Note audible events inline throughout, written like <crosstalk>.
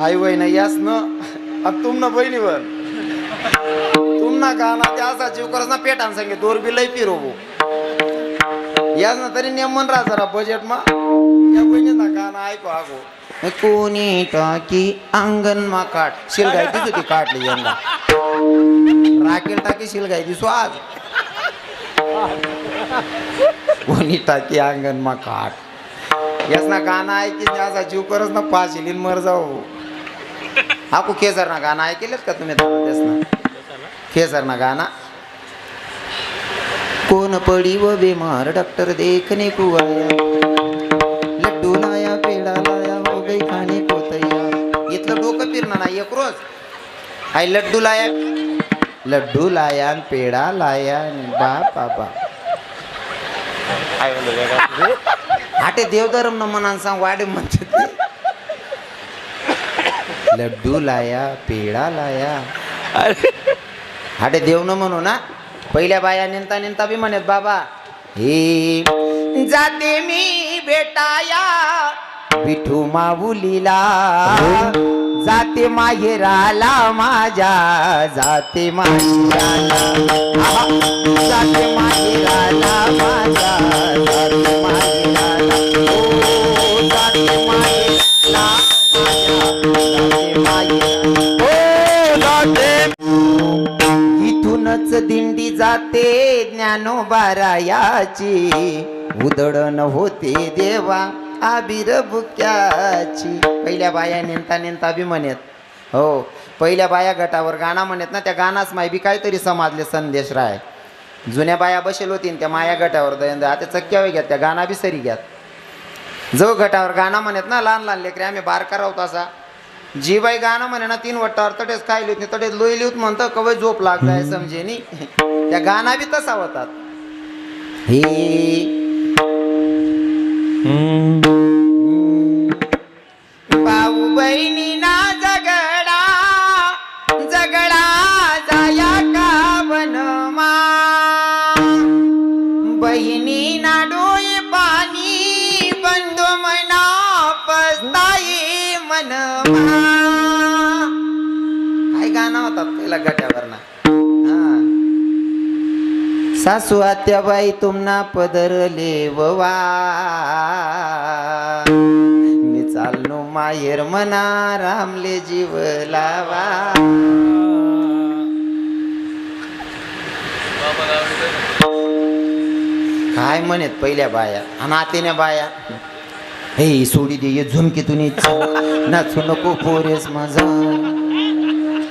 हाय वय ना यास न. अब तुम ना बहिणीवर. तुम ना ते असा जीव करस ना पेटान सांगे दोर बी लय फिरवू. यास ना तरी नेमन राहा जरा बजेट मा. या बहिणी ना गाणं ऐको आगो. कोणी टाकी अंगण मा काट शिलगाई दिसू ती काटली यंदा. राखेल टाकी शिलगाई दिसू आज. कोणी टाकी अंगण मा काट. यास ना गाणं ऐकी असा जीव करस ना पाशिलीन मर जाऊ. खेसर ना गाणं ऐकेलच का तुम्ही त्यास ना खेसर ना गाणं? कोण पडी व बेमार डॉक्टर देखने को आया लड्डू लाया पेडा लाया हो गई खाने को तैयार इथलं डोकं फिरणं नाही एक रोज. हाय लड्डू लाया. लड्डू लाया पेडा लाया बाप बाबा हाटे देवधर्म न मनान सांग वाडे म्हणते. लड्डू लाया पेडा लाया. हाटे देव न म्हणू ना. पहिल्या बाया नेनता नेनता बी म्हणत बाबा हे जाते मी भेटाया विठू माऊलीला. जाते माहेराला माझ्या जाते माहेराला. आहा. जाते माहेराला माझ्या जाते दिंडी जाते ज्ञानोबारायाची उदळण होते देवा आबिर बुक्याची पहिल्या बाया नेनता नेनता बी म्हणत. हो पहिल्या बाया गटावर गाणं म्हणत ना त्या गाणाच माय बी काहीतरी समाजले संदेश राय. जुन्या बाया बसेल होतीन त्या माया गटावर दयंद आता चक्क्या घ्यात त्या गाणा बी सरी घ्यात जो गटावर गाणं म्हणत ना लहान लहान लेकरे आम्ही बार करावत असा. जी बाई गाणं म्हणे ना तीन वट्टावर तटेच काय लिहित नाही तटेच लोई लिहत म्हणतं कवय झोप लागलाय समजेनी. <laughs> त्या गाणा बी तसा होतात. हे. भाऊ बहिणी ना काय गाणं होतात पहिला गट्यावर ना सासू आत्याबाई तुमना पदरले ववा. मी चालनो माहेर मना रामले जीव लावा. काय म्हणत पहिल्या बाया? आणि आतेने बाया? हे सोडी दे ये झुमकी तुनी नाचू नको फोरेस माझा.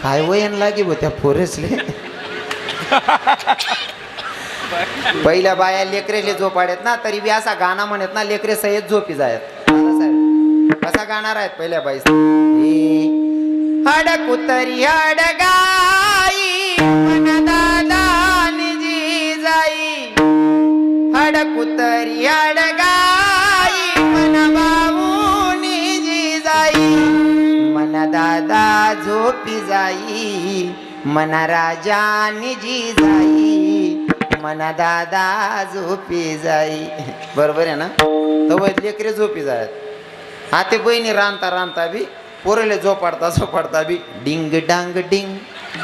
काय वयन लागे बो त्या फोरेसले पहिल्या बाया लेकरेले झोपाड्यात ना तरी बी असा गाणं म्हणत ना लेकरे सयत झोपी जायत. कसा गाणार आहेत पहिल्या बाई अडकुतरी अडगाई झोपी जाई? मना राजा निजी जाई. मना दादा झोपी जाई. बरोबर आहे ना? तर लेकरे झोपी जायत. आते बहिणी रांधता रांधता बी पोरले झोपाडता झोपाडता बी डिंग डांग डिंग.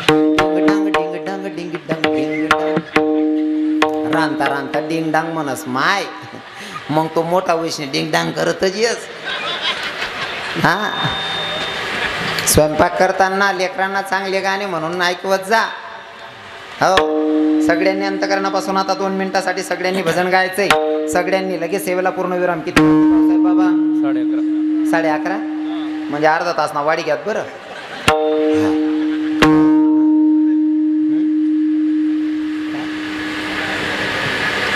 डिंग डांग डिंग डांग डिंग डांग डिंग डांग. रांधता रांधता डिंग डांग म्हणस माय. मग तो मोठा वैष्णव डिंग डांग करतच येस. हा? स्वयंपाक करताना लेकरांना चांगले गाणे म्हणून ऐकवत जा. हो. सगळ्यांनी अंतकरणापासून आता दोन मिनिटासाठी सगळ्यांनी भजन गायचंय. सगळ्यांनी लगेच सेवेला पूर्ण विराम किती? बाबा साडे अकरा? साडे अकरा म्हणजे अर्धा तास ना वाडी घ्यात बरं?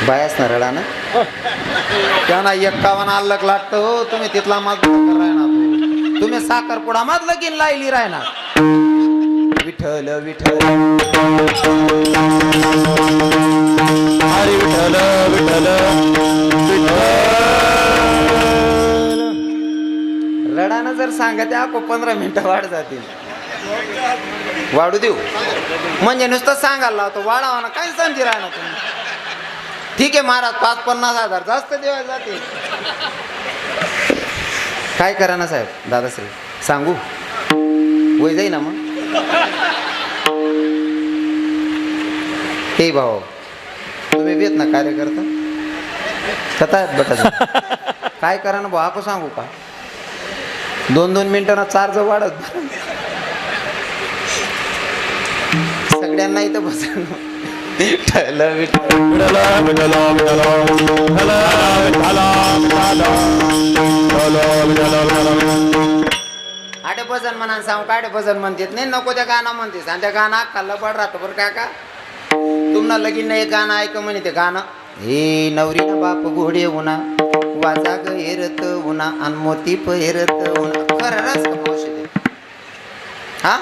बायास ना रडा ना त्यांना एक्कावन्न आल्लक लागतं हो. तुम्ही तिथला मात राहणार तुम्ही साखरपुडा मात लगीन लायली राहणार. विठ्ठल विठ्ठल. हरी विठ्ठल विठ्ठल रडानं जर सांगते आको पंधरा मिनिटं वाढ जातील वाढू देऊ. म्हणजे नुसतं सांगायला लावतो वाढावा ना काय समजी राहणार तुम्ही? ठीक आहे महाराज पाच पन्नास हजार जास्त देवा जाते. काय करा ना साहेब दादाश्री सांगू? वय जाई ना मग. हे भाऊ तुम्ही बी ना कार्य करता कथा आहेत बटा काय करा ना भाऊ आपण सांगू का? दोन दोन मिनिटांना चार्ज वाढत. सगळ्यांना इथं बसून. विठ्ठल आठ आडे भजन म्हणा सांग का भजन म्हणतात. नाही नको त्या गाणं म्हणतेस. आणि त्या गाणं अख्खा पड राहतो बरं काका तुम्हाला लगीन नाही एक गाणं ऐक म्हणे ते गाणं. हे नवरी बाप घोडे उन्हा वाजा ग उन्हा आणि मोती पहिरत उन्हा. खरं रस हा?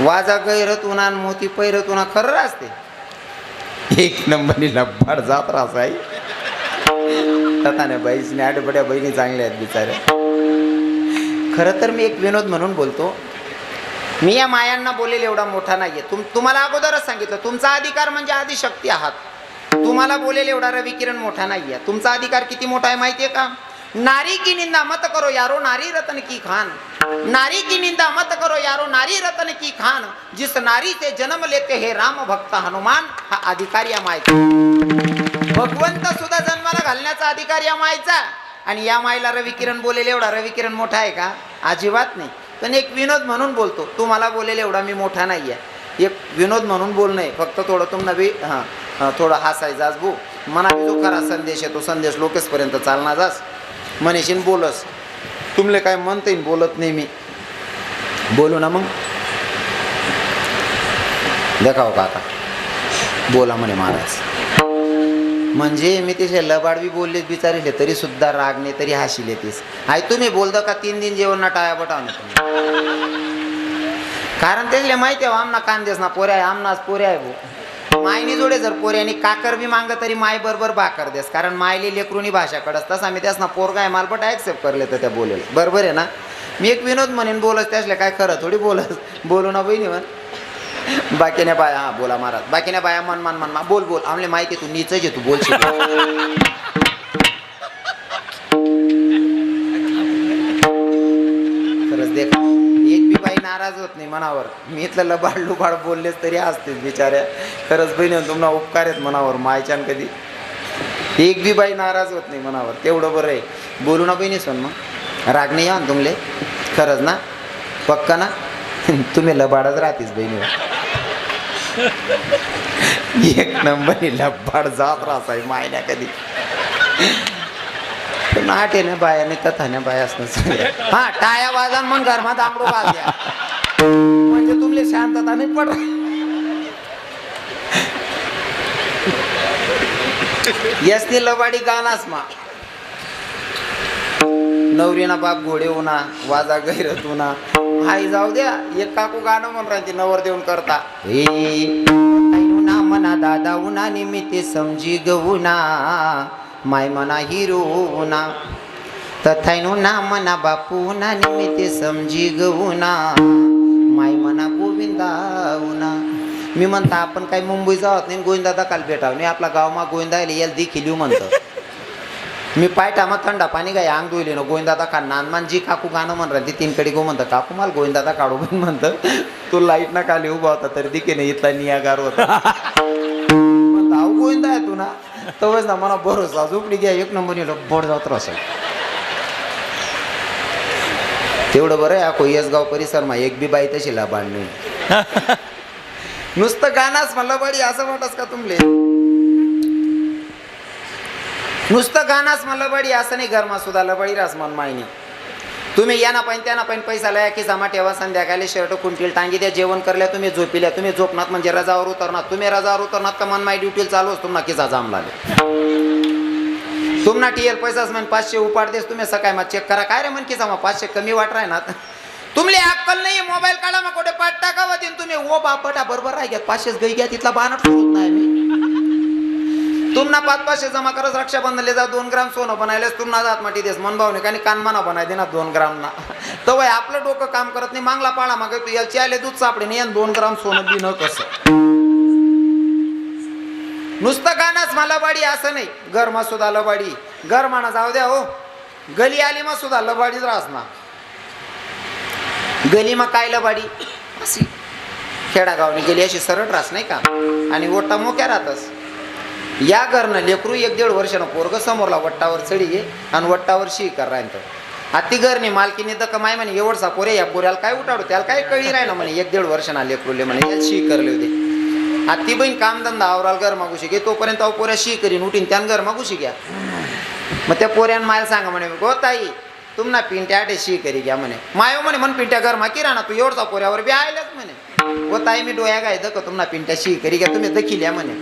वाजा गैरत उन्हा आणि मोती पहिरत उन्हा खरं असते एक नंबरनी लब्बाड जात रास आहे तथाने बाईसने आठ बड्या बहिणी चांगल्या आहेत बिचाऱ्या खरं तर मी एक विनोद म्हणून बोलतो. मी या मायांना बोलेल एवढा मोठा नाहीये. तुम तुम्हाला अगोदरच सांगितलं तुमचा अधिकार म्हणजे आदिशक्ती आहात. तुम्हाला बोलेल एवढा रविकिरण मोठा नाहीये. तुमचा अधिकार किती मोठा आहे माहितीये का? नारी की निंदा मत करो यारो नारी रतन की खान. नारी की निंदा मत करो यारो नारी रतन की खान. जिस नारी से जन्म लेते हे राम भक्त हनुमान हा अधिकार या माहिती भगवंत सुद्धा जन्माला घालण्याचा अधिकार या मायचा आणि या मायला रविकिरण बोलेल एवढा. रविकिरण मोठा आहे का? अजिबात नाही. पण एक विनोद म्हणून बोलतो. तुम्हाला बोलेल एवढा मी मोठा नाही आहे एक विनोद म्हणून बोलणं आहे. फक्त थोडं तुम नवी हां थोडं हसायचं आज भाऊ मना जो खरा संदेश आहे तो संदेश लोकेसपर्यंत चालणार जास. मनीषीन बोलस. तुमले काय म्हणता येईन बोलत नाही मी. बोलू ना मग. देखाव आता? बोला म्हणे महाराज. म्हणजे मी तिचे लबाड बी बोलले बिचारिले तरी सुद्धा राग तरी हशी लेतीस आई तुम्ही बोलता का तीन दिन जेवण ना टाया बटावणे कारण त्याला माहिती आहे आमना कांदेस ना पोऱ्या आहे आमनाच पोऱ्या आहे भाऊ. मायनी जोडे जर पोऱ्यानी काकर बी मांग तरी माय बरोबर बाकर देस. कारण मायली लेकरुनी भाषा कडस तसा मी त्यास ना पोरगा आहे मालपट ॲक्सेप्ट करले तर त्या बोलेल. बरोबर आहे ना? मी एक विनोद म्हणेन बोलस त्यासले काय खरं थोडी बोलस. बोलू ना बहिणी म्हण बाकीने बाया हा बोला महाराज. बाकीने बाया मन मन मन मा बोल बोल. आमले माहिती तू नीच आहे तू बोलशील. खरंच देख एक बी बाई नाराज होत नाही मनावर. मी इथलं लबाड लुबाड बोललेच तरी असतील बिचाऱ्या. खरंच बहिणी तुम्हाला उपकार आहेत मनावर मायच्यान कधी. एक बी बाई नाराज होत नाही मनावर. तेवढं बरं आहे. बोलू ना बहिणी सोन मग. राग नाही या तुमले. खरंच ना? पक्का ना? <laughs> तुम्ही लबाडच राहतीस बहिणीवर. एक नंबर लब्बाड जात राहता मायना कधी. नाट आठ आहे ना बाया नाही तथा ना बाया असं हा टाया वाजा मग घरमात आकडो म्हणजे तुमले शांतता नाही पड यस्ती लबाडी गाणास मा. नवरीना बाप घोडे उना वाजा गैरत होणा हाय जाऊ द्या एक काकू गाणं म्हणून राहते नवर देऊन करता. हे ना मना दादा उना निमित्ते समजी गवुना माय मना हिरो उना. तथायनु ना मना बापू ना निमित्ते समजी गवुना माय मना गोविंदा उना. मी म्हणता आपण काही मुंबई जावत नाही गोविंदादा काल भेटाव. नाही आपला गावमा गोविंदा याला देखील येऊ म्हणतो. मी पाय टामा थंडा पाणी काय अंग धुईले ना गोविंदादा का नानमान जी काकू गाणं म्हण राहते तीन कडे गो म्हणतं काकू मला गोविंदादा काढू पण म्हणतं तो लाइट ना खाली उभा होता तरी दिके नाही इथला नियागार होता. म्हणतं अहो गोविंदा आहे तू ना. तवच ना मला भरोसा झोपडी घ्या एक नंबर येलो बोड जात असं तेवढं बरं आहे ako येसगाव परिसर मा एक बी बाई तशी लाभाड नाही <laughs> नुसतं गाणाच म्हणलं बडी असं वाटस का तुमले? नुसतं गाणाच मग लबडी असं नाही घरमा सुद्धा लबडी रास मन मायनी. तुम्ही या ना त्याना त्या ना पैसा लया की जमा ठेवा संध्याकाळी शर्ट खुंटील टांगी द्या जेवण करल्या तुम्ही झोपिल्या तुम्ही झोपनात म्हणजे रजावर उतरणार. तुम्ही रजावर उतरणार तर मन माय ड्युटीला चालू असतो ना किसा जाम लागले तुम्हाला टीएल पैसाच म्हण पाचशे उपाड देस तुम्ही सकाळी मग चेक करा. काय रे म्हण किसा मग पाचशे कमी वाट राय ना तुमले अक्कल नाही मोबाईल काढा मग कुठे पाठ टाका तुम्ही ओ बापटा बरोबर राह घ्या पाचशेच गई घ्या तिथला बाणट होत नाही मी. तुम्हाला पाच पाचशे जमा करत रक्षाबंधनले जा दोन ग्राम सोनं बनायलेस तुम्हाला जात माटी देस. मन भावने आणि कानमाना बनाय दे ना दोन ग्राम ना <laughs> तर वय आपलं डोकं काम करत नाही मागला पाळा मग तू याची आले दूध सापडे नाही दोन ग्राम सोनं बी न कसं नुसतं गाणंच मला बाडी असं नाही. गरमा सुद्धा लबाडी. गरमाना जाऊ द्या हो. गली आली मग सुद्धा लबाडीच राहस ना. गली मग काय लबाडी? अशी खेडागावनी गेली अशी सरळ रास नाही का? आणि ओटा मोक्या राहतस. या घरनं लेकरू एक दीड वर्षानं पोरग समोरला वट्टावर चढी घे आणि वट्टावर शी कर राहतो अति घरनी मालकीने तर कमाय म्हणे एवढसा पोरे या पोऱ्याला काय उठाडू त्याला काय कळी राहिना म्हणे एक दीड वर्षाना लेकरूले म्हणे याला शी करले होते. अति बहीण कामधंदा आवराल घर मागू शिके तोपर्यंत अहो पोऱ्या शी करीन उठीन त्यान घर मागू शिक्या मग त्या पोऱ्यान मायला सांगा म्हणे गो ताई तुमना पिंट्या आटे शी करी घ्या म्हणे. मायो म्हणे म्हण पिंट्या घर माकी राहणार तू एवढचा पोऱ्यावर बी आयलाच म्हणे. गो ताई मी डोया गाय दक तुमना पिंट्या शी करी घ्या तुम्ही दखिल्या म्हणे.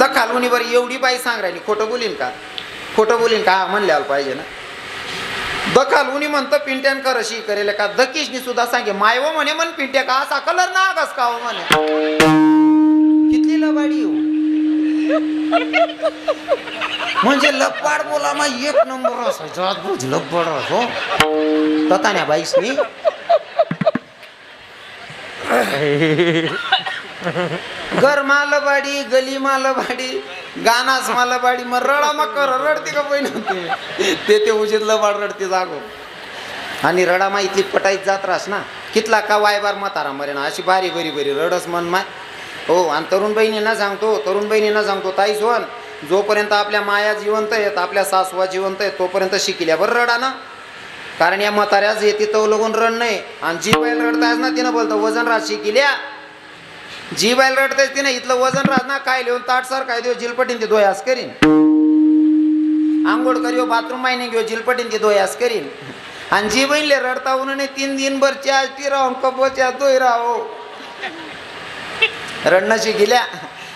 दखाल उनी एवढी बाई सांग राहिली. खोटं बोलीन का? खोटं बोलीन का? म्हणल्याला पाहिजे ना. दखाल उनी म्हणतं पिंट्यान करशी करेल का? दकीशनी सुद्धा सांगे मायव म्हणे म्हण पिंट्या का? असा कलर ना कस का हो म्हणे? किती लबाडी हो. म्हणजे लबाड बोलामा एक नंबर असायचा अद्भुत लबाड असो हो. ना बाईसनी. <laughs> घर मालबाडी गली मालबाडी गानास मालबाडी मग रडा मग कर रडते का पहिलं ते? ते उजीत लबाड रडते जागो. आणि रडा मा इथली पटाईत जात रास ना. कितला का वायबार म्हातारा मरे ना अशी बारी बरी बरी रडस मन माय हो आणि तरुण बहिणींना सांगतो तरुण बहिणींना सांगतो ताई सोन जोपर्यंत आपल्या माया जिवंत आहेत आपल्या सासवा जिवंत आहेत तोपर्यंत शिकल्या रडा ना. कारण या म्हाताऱ्याच येते तो लगून रड नाही आणि जी बैल रडतायच ना तिनं बोलतो वजन राज शिकिल्या जी बैल रडतायच तिने इथलं वजन राहत ना काय लिहून ताटसार काय देऊ जिलपटीन ते दोयास करीन आंघोळ करिओ बाथरूम मायने घेऊ जिलपटीन ते दोयास करीन आणि जी बहिणले रडता उन्हाने तीन दिनभर च्या ती राहून कपोच्या दोय राहो. रडणशी गेल्या.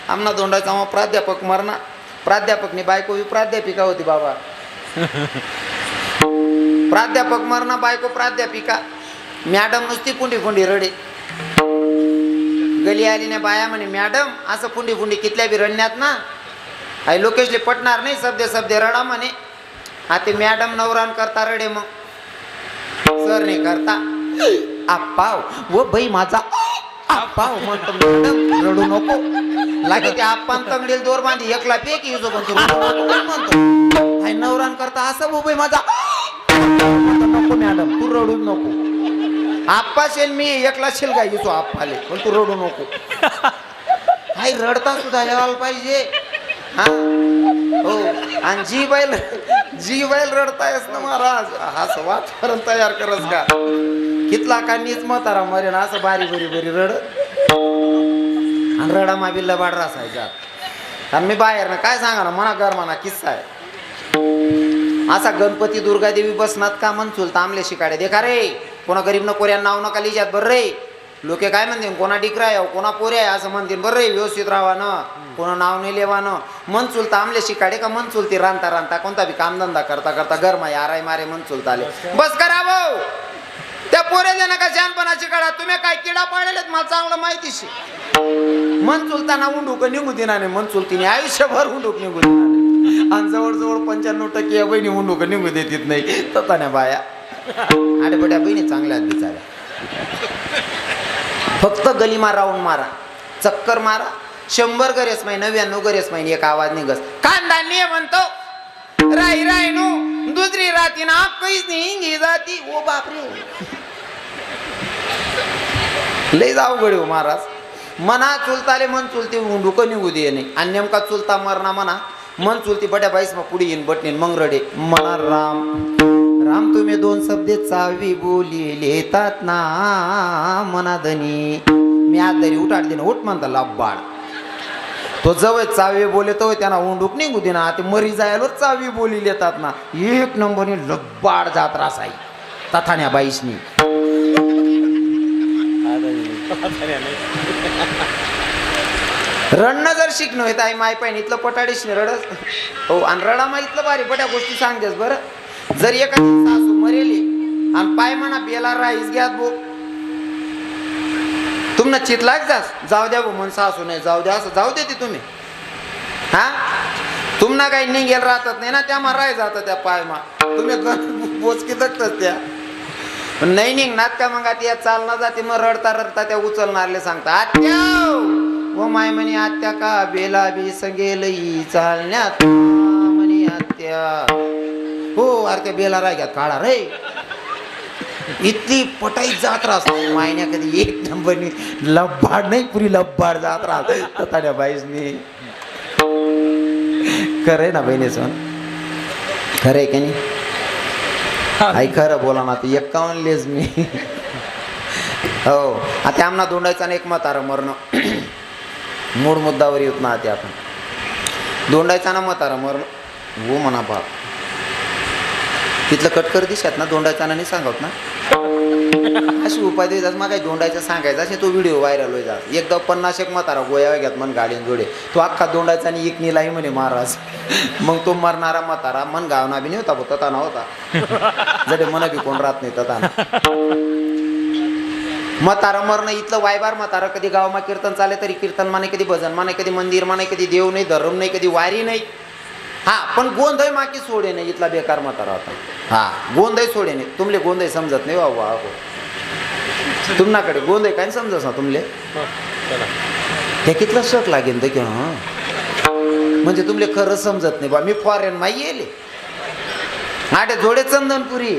आमना दोंडाचा मग प्राध्यापक मरणा प्राध्यापकनी बायको ही प्राध्यापिका होती बाबा. प्राध्यापक मरणा बायको प्राध्यापिका. मॅडम नुसती कुंडी फुंडी रडे. गली आली नाही बाया म्हणे मॅडम असं फुंडी फुंडी कितल्या बी रडण्यात ना आई लोकेशले पटणार नाही सबदे सबदे रडा म्हणे. हा ते मॅडम नवरान करता रडे मग. सर नाही करता. आप्पाव व बाई माझा आप्पाव म्हणतो मॅडम रडू नको. लागे ते आप्पान तंगडील दोर बांधी एकला पेक युजो पण म्हणतो? हाय नवरान करता असं वो बाई माझा नको मॅडम तू रडू नको. आप्पा शेल मी एकला शेल काय येतो आप्पाले. पण तू रडू नको. काही रडता सुद्धा यायला पाहिजे. हा? हो. आणि जी बैल जी बैल रडतायस ना महाराज असं वातावरण तयार करस का? कितला का नीच म्हातारा मरे ना असं बारी बरी बरी रड. आणि रडा मा बिल्ला बाड रासायचा आणि मी बाहेर ना काय सांगा ना मना घर म्हणा किस्सा आहे. असा गणपती दुर्गा देवी बसनात का म्हणचुल तांबले शिकाडे देखा रे. कोणा गरीब न कोऱ्या नाव नका लिहिजात बरं रे. लोके काय म्हणतील? कोणा डिकरा आहे? कोणा पोऱ्या आहे? असं म्हणतील बरं रे व्यवस्थित राहा ना. कोणा नाव नाही लेवा ना. मन चुलता आमले शिकाडे का मन चुलती? रांता रांता कोणता बी कामधंदा करता करता गरमा याराय मारे मन चुलता आले बस करा भाऊ. त्या पोरे दे नका शहाणपणाची काढा. तुम्ही काय किडा पाडलेत? मला चांगलं माहितीशी मन चुलताना उंडूक निघू दिना नाही. मन चुलतीने आयुष्यभर उंडूक निघू दिना नाही. आणि जवळजवळ पंच्याण्णव टक्के बहिणी उंडूक निघू देत नाही. तताने बाया. आडबड्या बहिणी चांगल्या बिचाऱ्या. फक्त गली मारा राऊंड मारा. चक्कर मारा. शंभर गरेस माही नव्याण्णव गरेस माही एक आवाज निघस. कांदा ने म्हणतो राई राय नो दुसरी राती ना कैस नाही जाती. ओ बापरे. लय जाऊ गडी हो महाराज. मना चुलताले मन चुलती उंडुक निघू दे नाही आणि नेमका चुलता मरणा म्हणा मन चुलती बट्या बाईस मग पुढे येईन बटणीन मंगरडे. मना राम. राम तुम्ही दोन शब्द चावी बोली लेतात ना मनादनी. मी आज तरी उठाड दिन उठ म्हणता लब्बाड. तो जवळ चावी बोले तो त्यांना उंडूक निघू दे ना ते मरी जायला चावी बोली लेतात ना. एक नंबरने लब्बाड जात रासाई. तथाण्या बाईसनी. रडणं जर शिकणं होत आई माय पाहिजे इथलं पटाडीशने रडस. हो आणि रडा इथलं भारी पट्या गोष्टी सांगतेस बरं. जर एखादी सासू मरेली आणि पाय म्हणा बेला राहीस घ्यात भो. तुमना चित लाग जास. जाऊ द्या भो म्हण सासू नाही जाऊ द्या असं जाऊ देते तुम्ही. हा? तुम्हाला काही निघेल राहतात नाही ना त्या मा राय जातात त्या पाय मा तुम्ही बोचकी दगतच त्या. नाही निघणार का मग आता या चालना जाते मग रडता रडता त्या उचलणारले सांगता आत्या व माय म्हणे आत्या का बेला बी संगेल चालण्यात? म्हणे आत्या. हो अरे त्या बेला राय घ्या रे. इतकी पटाई जात राहतो मायन्या कधी एक नंबरनी लब्बाड नाही पुरी लब्बाड जात राहत. ताड्या बाईसनी. खरंय ना बहिणी सण खरंय का नाही? आई खरं बोला ना ते एक्कावन्न लेज मी. हो आता आमना दोंडायचा आणि एक मतारा मरण. मूळ मुद्दावर येत ना ते आपण. दोंडायचा ना मतारा मरण. हो म्हणा बाप. तिथलं कटकर दिसत ना दोंडायचा आणि सांगत ना. अशी उपाय देतात मग काय दोंडायचं सांगायचं असे तो व्हिडिओ व्हायरल होई एकदा पन्नास एक म्हातारा गोया घ्यात मन गाडीन जोडे. तो अख्खा दोंडायचा आणि एक निलाही म्हणे महाराज. मग तो मरणारा म्हातारा मन गावना बी नव्हता होता ताना होता. नव्हता जडे मन बी कोण राहत नाही ताना मतारा मरण इथलं वायबार म्हातारा. कधी गावमा कीर्तन चाले तरी कीर्तन माने कधी भजन माने कधी मंदिर माने कधी देव नाही धर्म नाही कधी वारी नाही. हा पण गोंधळ माकी सोडे नाही इथला बेकार म्हातारा होता हा गोंधळ सोडे नाही. तुमले गोंधळ समजत नाही बाबा हो तुम्हाकडे गोंधळ काय समजत ना तुमले? ते कितलं शक लागेल ते की हा? म्हणजे तुमले खरं समजत नाही बा मी फॉरेन माही येले. आटे जोडे चंदनपुरी.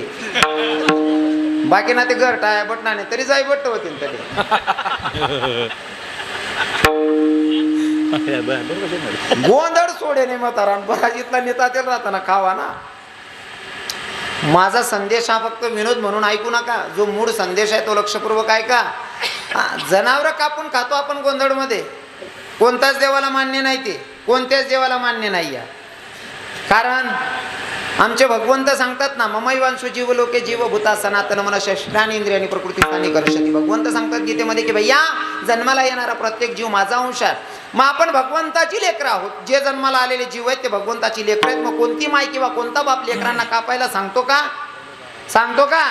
बाकी ना ते घर टाया बटनाने तरी जाई बट्ट होतील तरी. <laughs> गोंधळ सोडे म्हातारा नेता तेल राहताना खावा ना. माझा संदेश हा फक्त विनोद म्हणून ऐकू नका. जो मूळ संदेश आहे तो लक्षपूर्वक ऐका. जनावर कापून खातो आपण गोंधळमध्ये. कोणताच देवाला मान्य नाही ते. कोणत्याच देवाला मान्य नाही या कारण आमचे भगवंत सांगतात ना ममैवांशु जीव लोके जीव भूता सनातन मन शस्त्राने इंद्रिय आणि प्रकृती स्थानी कर्षती भगवंत सांगतात गीतेमध्ये की भैया जन्माला येणारा प्रत्येक जीव माझा अंश आहे. मग आपण भगवंताची लेकरं आहोत. जे जन्माला आलेले जीव आहेत ते भगवंताची लेकरं आहेत. मग कोणती माय किंवा कोणता बाप लेकरांना कापायला सांगतो का? सांगतो का?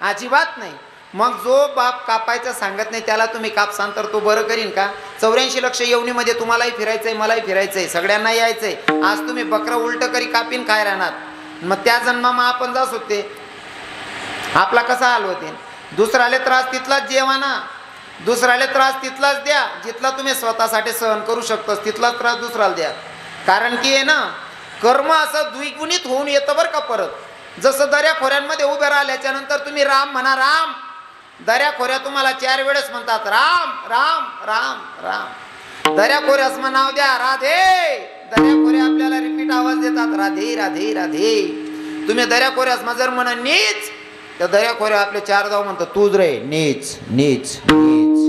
अजिबात नाही. मग जो बाप कापायचा सांगत नाही त्याला तुम्ही कापसान तर तो बरं करीन का? चौऱ्याऐंशी लक्ष येवणीमध्ये तुम्हालाही फिरायचंय मलाही फिरायचंय सगळ्यांना यायचंय. आज तुम्ही बकरा उलट करी कापीन काय राहणार? मग त्या जन्मामा आपण जास होते आपला कसा हाल होते? दुसऱ्याला त्रास तिथलाच जेवा ना दुसऱ्याला त्रास तिथलाच द्या. जिथला तुम्ही स्वतःसाठी सहन करू शकतोस तिथलाच त्रास दुसऱ्याला द्या. कारण की आहे ना कर्म असं द्विगुणित होऊन येतं बरं का परत. जसं दर्या खोऱ्यांमध्ये उभे राहिल्याच्यानंतर तुम्ही राम म्हणा राम. दऱ्या खोऱ्या तुम्हाला चार वेळेस म्हणतात राम राम राम राम. दऱ्या खोऱ्यास मग नाव द्या राधे. दर्याखोरे आपल्याला रिपीट आवाज देतात. राधे राधे राधे. तुम्ही दर्या खोऱ्यास मग म्हणा नीच. त्या दर्याखोरे आपले चार जाऊ म्हणतात. तूच रे नीच नीच नीच.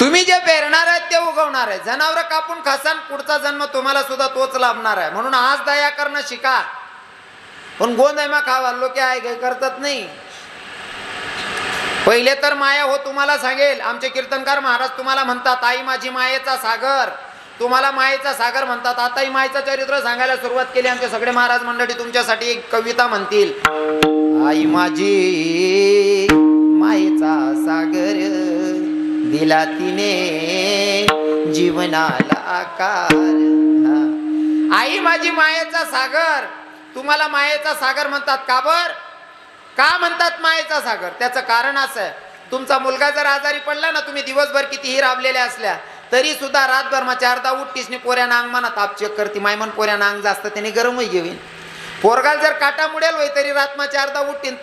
तुम्ही जे पेरणार आहेत ते उगवणार आहे जनावर कापून खासान पुढचा जन्म तुम्हाला सुद्धा तोच लाभणार आहे. म्हणून आज दया करणं शिका. पण गोंधळमा खावा. लोक आहे काही करतात नाही. पहिले तर माया हो तुम्हाला सांगेल आमचे कीर्तनकार महाराज तुम्हाला म्हणतात आई माझी मायेचा सागर. तुम्हाला मायेचा सागर म्हणतात. आताही मायेचं चरित्र सांगायला सुरुवात केली आमचे सगळे महाराज मंडळी तुमच्यासाठी एक कविता म्हणतील. आई माझी मायेचा सागर दिला तिने जीवनाला आकार. आई माझी मायेचा सागर. तुम्हाला मायेचा सागर म्हणतात का बर? का म्हणतात मायेचा सागर? त्याचं कारण असं आहे. तुमचा मुलगा जर आजारी पडला ना तुम्ही दिवसभर कितीही राबलेल्या असल्या तरी सुद्धा रातभर मग चारदा उठतीसनी पोऱ्या नांग म्हणा ताप चेक करते मायमन पोऱ्या नांग जास्त त्याने गरमही घेवीन. पोरगाल जर काटा मुडेल होय तरी रात मग चारदा उठतीन.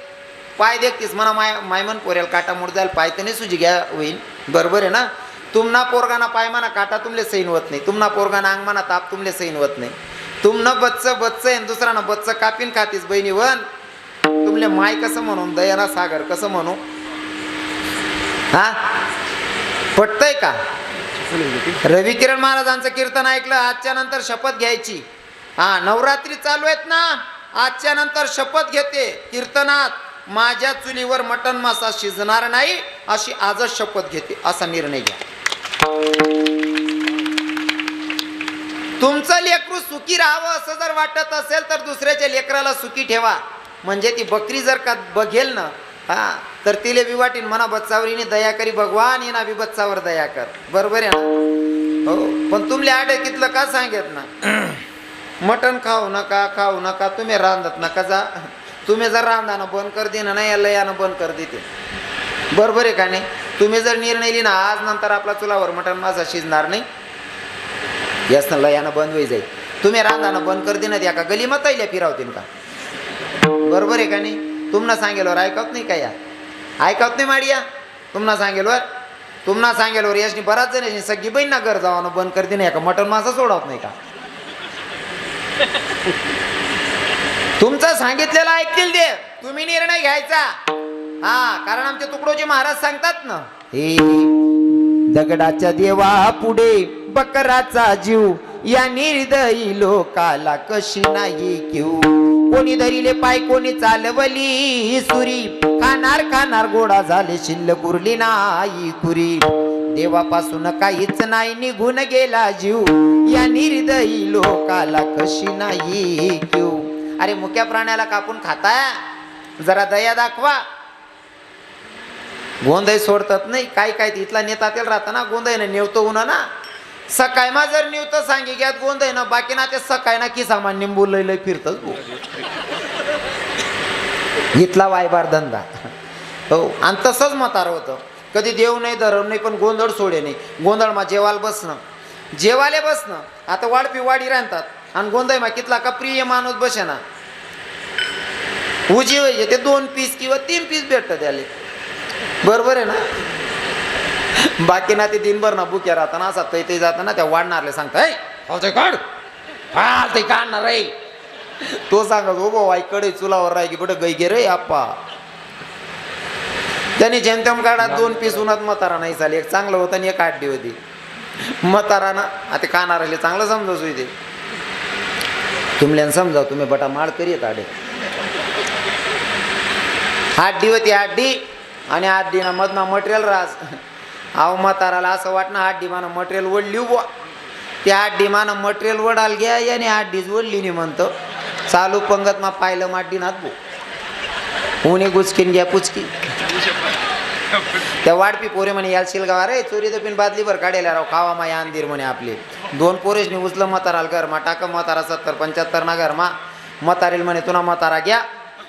पाय देखतीस म्हणा माय मायमन पोऱ्याला काटा मुड जाईल पाय त्याने सुजी घ्या होईन. बरोबर आहे ना? तुमना पोरगाना पाय म्हणा काटा तुमले सैन होत नाही. तुमना पोरगाना अंग म्हणा ताप तुमले सैन होत नाही. तुमनं बच्च बच्च आहे दुसरा ना बच्च कापीन खातीस बहिणी वन तुमले माय कसं म्हणू दयाना सागर कसं म्हणू? हा? पटतय का? रविकिरण महाराजांचं कीर्तन ऐकलं आजच्या नंतर शपथ घ्यायची. हा नवरात्री चालू आहेत ना? आजच्या नंतर शपथ घेते. कीर्तनात माझ्या चुलीवर मटन मासा शिजणार नाही अशी आजच शपथ घेते असा निर्णय घ्या. तुमचं लेकरू सुखी राहावं असं जर वाटत असेल तर दुसऱ्याच्या लेकराला सुखी ठेवा. म्हणजे ती बकरी जर का बघेल ना हा तर तिले बी म्हणा बच्चावरीने दया करी भगवान येना बी बच्चावर दया कर. बरोबर आहे ना? हो. पण तुमले कितलं का सांगत ना? <clears throat> मटण खाऊ नका खाऊ नका तुम्ही रांधत नका जा. तुम्ही जर रांधानं बंद कर देणं नाही याला यानं बंद कर देते. बरोबर आहे का नाही? तुम्ही जर निर्णय लिहिना आज नंतर आपला चुलावर मटण माझा शिजणार नाही. यासनं लयानं बंद होई जाईल. तुम्ही रांधानं बंद कर देण्यात या का गली मतायल्या फिरावतील का? बरोबर आहे का नाही? तुम्हाला सांगेलवर ऐकत नाही का या? ऐकत नाही माडिया? तुम्हाला सांगेलवर? तुम्हाला सांगेलवर याशनी बराच जण याशनी सगळी बहीण ना घर जावानं बंद करते नाही का मटण मासा सोडवत नाही का? तुमचं सांगितलेलं ऐकतील ते. तुम्ही निर्णय घ्यायचा. हा कारण आमचे तुकडोजी महाराज सांगतात ना. हे. दगडाच्या देवा पुढे बकराचा जीव. या निर्दयी लोकाला कशी नाही घेऊ? कोणी धरिले पाय कोणी चालवली सुरी. खाणार खाणार गोडा झाले शिल्लक उरली नाही कुरी देवापासून काहीच नाही निघून गेला जीव. या निर्दयी लोकाला कशी नाही घेऊ अरे मुक्या प्राण्याला कापून खाताय जरा दया दाखवा. गोंधळ सोडतात नाही काय काय तिथला नेता तेल राहता ना गोंधळ नेवतो उन्हा ना सकायमा जर नेवतं सांगी घ्यात गोंधळ ना बाकी ना ते सकाय ना की सामान निंबू फिरतच लय इथला वायबार धंदा. हो आणि तसंच मतार होतं. कधी देव नाही धरम नाही पण गोंधळ सोडे नाही. गोंधळ मा जेवाल बसणं. जेवाले बसणं. आता वाढपी वाडी राहतात आणि गोंधळ मा कितला का प्रिय माणूस बसे ना. उजी व्हायचे ते दोन पीस किंवा तीन पीस भेटतं त्याले बरोबर आहे ना? बाकी ना ते दिनभर ना बुक्या राहताना असा तै ते जाताना त्या वाढणारले सांगता "ऐ, काढ. हा ते काढणार रे तो सांगत हो भाऊ कडे चुलावर राही की कुठं गई गे रे आप्पा. त्यांनी जेमतेम काढा दोन पीस उन्हात मतारा नाही चाले एक चांगलं होतं आणि एक आड्डी होती मतारा ना आता कानाराले चांगलं समजावसू इथे तुमल्यान समजाव तुम्ही बटा माळ करीत आडे. हाड्डी होती हाड्डी आणि हाड्डीना मधनं मटेरियल रास अहो म्हाताराला असं वाटणं हाड्डी डिमानं मटेरियल ओढली बुवा त्या हाड्डी मानं मटेरियल वडाल घ्या आणि डीज ओढली नाही म्हणतो. चालू पंगत मा पाहिलं माड्डी नात बो उन्हे गुचकीन घ्या पुचकी. त्या वाडपी पोरे म्हणे याल शिलगावा रे चोरी तर बादली भर काढेला राव खावा मा या अंधीर म्हणे आपले. दोन पोरेशनी उचलं मताराल घर मा टाक मतारा सत्तर पंच्याहत्तर ना घर मा. मतारील म्हणे तुना मतारा घ्या.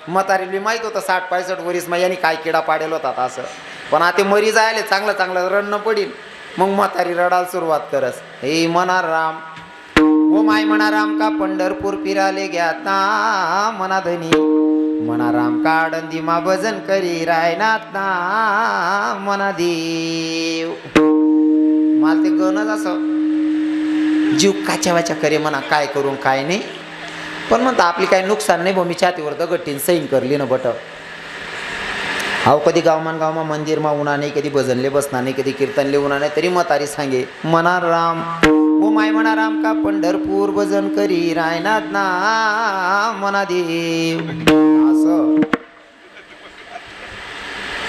म्हातारील बी माहीत होतं साठ पायसठ वरीस मा यांनी काय किडा पाडेल होता असं. पण आता मरी जायले चांगलं चांगलं रडणं पडील मग म्हातारी रडायला सुरुवात करस. हे म्हणा राम ओ माय म्हणा राम का पंढरपूर फिराले घ्याता म्हणा धनी. म्हणा राम का आडंदी मा भजन करी रायनात ना म्हणा देव. मला ते गणच असं. जीव काच्या वाच्या करे म्हणा काय करून काय नाही. पण म्हणता आपली काही नुकसान नाही भाऊ मी छातीवर दगटीन सैन करली ना बट. अहो कधी गावमान गावमा मंदिरमा उन्हा नाही कधी भजनले बसणार नाही कधी कीर्तनले उन्हा नाही तरी मतारी सांगे मना राम ओ माय म्हणा राम का पंढरपूर भजन करी रायनाथ ना मना देव. असं.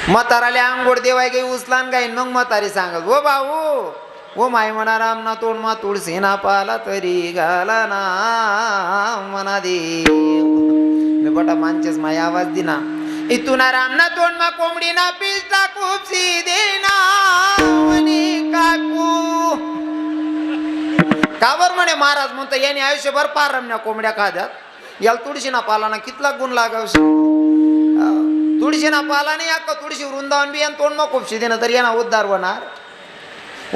म्हाताराले आंघोळ देवाय काही उचलान गाईन मग म्हातारी सांगत ओ भाऊ ओ माय म्हणा राम ना तोड मा तुळशी ना पाला तरी घाला ना मना देव. मी बटा मानचेच माय आवाज दिना. इथून रामना तोंड मा कोंबडी ना पिस्ता खूप देना काकू. कावर म्हणे महाराज म्हणतो याने आयुष्यभर पार रमण्या कोंबड्या खाद्यात. याला तुळशी ना पाला कितला गुण लागावशी तुळशी ना पाला नाही अक्का तुळशी वृंदावन बी आणि तोंड मग खूपशी देणं तर यांना उद्धार होणार.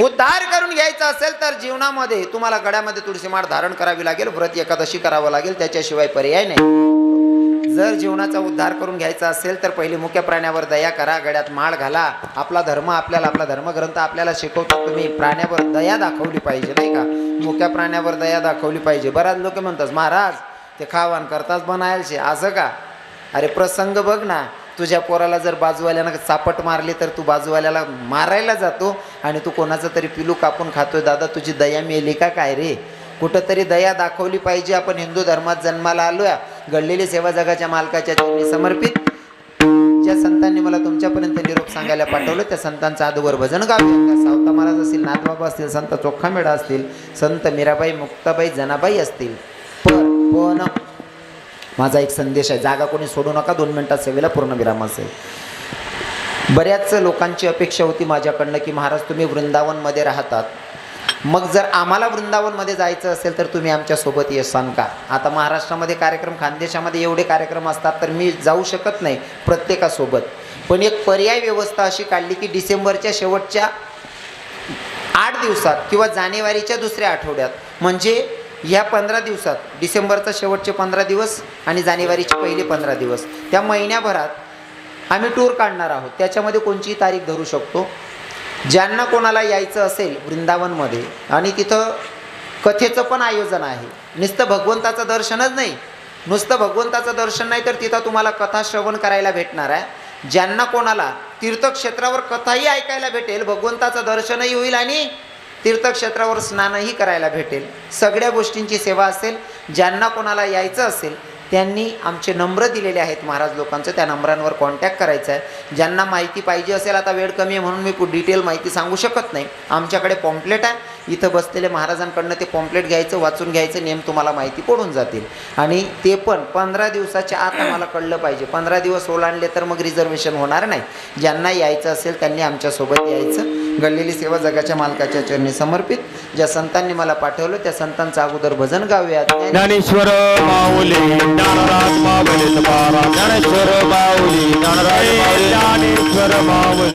उद्धार करून घ्यायचा असेल तर जीवनामध्ये तुम्हाला गड्यामध्ये तुळशी माळ धारण करावी लागेल व्रत एकादशी करावं लागेल त्याच्याशिवाय पर्याय नाही. जर जीवनाचा उद्धार करून घ्यायचा असेल तर पहिले मुख्य प्राण्यावर दया करा गड्यात माळ घाला. आपला धर्म आपल्याला आपला धर्मग्रंथ आपल्याला शिकवतो. तुम्ही प्राण्यावर दया दाखवली पाहिजे नाही का? मुख्या प्राण्यावर दया दाखवली पाहिजे. बऱ्याच लोक म्हणतात महाराज ते खावान करताच बनायचे असं का? अरे प्रसंग बघ ना. तुझ्या पोराला जर बाजूवाल्यानं चापट मारली तर तू बाजूवाल्याला मारायला जातो आणि तू कोणाचं तरी पिलू कापून खातोय. दादा तुझी दया मेली का? काय रे? कुठंतरी दया दाखवली पाहिजे. आपण हिंदू धर्मात जन्माला आलोया. घडलेली सेवा जगाच्या मालकाच्या चरणी समर्पित. ज्या संतांनी मला तुमच्यापर्यंत निरोप सांगायला पाठवलं त्या संतांचं आदोवर भजन गावे सावता महाराज असतील नाथबाबा असतील संत चोखामेडा असतील संत मीराबाई मुक्ताबाई जनाबाई असतील. पण पण माझा एक संदेश आहे. जागा कोणी सोडू नका. दोन मिनिटात सेवेला पूर्ण विराम असेल. बऱ्याच लोकांची अपेक्षा होती माझ्याकडनं की महाराज तुम्ही वृंदावनमध्ये राहतात. मग जर आम्हाला वृंदावनमध्ये जायचं असेल तर तुम्ही आमच्यासोबत येसान का? आता महाराष्ट्रामध्ये कार्यक्रम खानदेशामध्ये एवढे कार्यक्रम असतात तर मी जाऊ शकत नाही प्रत्येकासोबत. पण एक पर्याय व्यवस्था अशी काढली की डिसेंबरच्या शेवटच्या आठ दिवसात किंवा जानेवारीच्या दुसऱ्या आठवड्यात म्हणजे ह्या पंधरा दिवसात डिसेंबरचा शेवटचे पंधरा दिवस आणि जानेवारीचे पहिले पंधरा दिवस. त्या महिन्याभरात आम्ही टूर काढणार आहोत. त्याच्यामध्ये कोणतीही तारीख धरू शकतो. ज्यांना कोणाला यायचं असेल वृंदावनमध्ये आणि तिथं कथेचं पण आयोजन आहे. नुसतं भगवंताचं दर्शनच नाही. नुसतं भगवंताचं दर्शन नाही तर तिथं तुम्हाला कथा श्रवण करायला भेटणार आहे. ज्यांना कोणाला तीर्थक्षेत्रावर कथाही ऐकायला भेटेल भगवंताचं दर्शनही होईल आणि तीर्थक्षेत्रावर स्नानही करायला भेटेल. सगळ्या गोष्टींची सेवा असेल. ज्यांना कोणाला यायचं असेल त्यांनी आमचे नंबर दिलेले आहेत महाराज लोकांचं. त्या नंबरांवर कॉन्टॅक्ट करायचा आहे. ज्यांना माहिती पाहिजे असेल आता वेळ कमी आहे म्हणून मी डिटेल माहिती सांगू शकत नाही. आमच्याकडे पॉम्पलेट आहे. इथं बसलेले महाराजांकडनं ते पॉम्पलेट घ्यायचं वाचून घ्यायचं नेम तुम्हाला माहिती पडून जातील. आणि ते पण पंधरा दिवसाच्या आत आम्हाला कळलं पाहिजे. पंधरा दिवस ओलांडले तर मग रिझर्वेशन होणार नाही. ज्यांना यायचं असेल त्यांनी आमच्यासोबत यायचं. घडलेली सेवा जगाच्या मालकाच्या चरणी समर्पित. ज्या संतांनी मला पाठवलं त्या संतांचं अगोदर भजन गाऊयात. ज्ञानेश्वर माऊली ज्ञानराज माऊली तुकाराम ज्ञानेश्वर माऊली ज्ञानराज माऊली ज्ञानेश्वर माऊली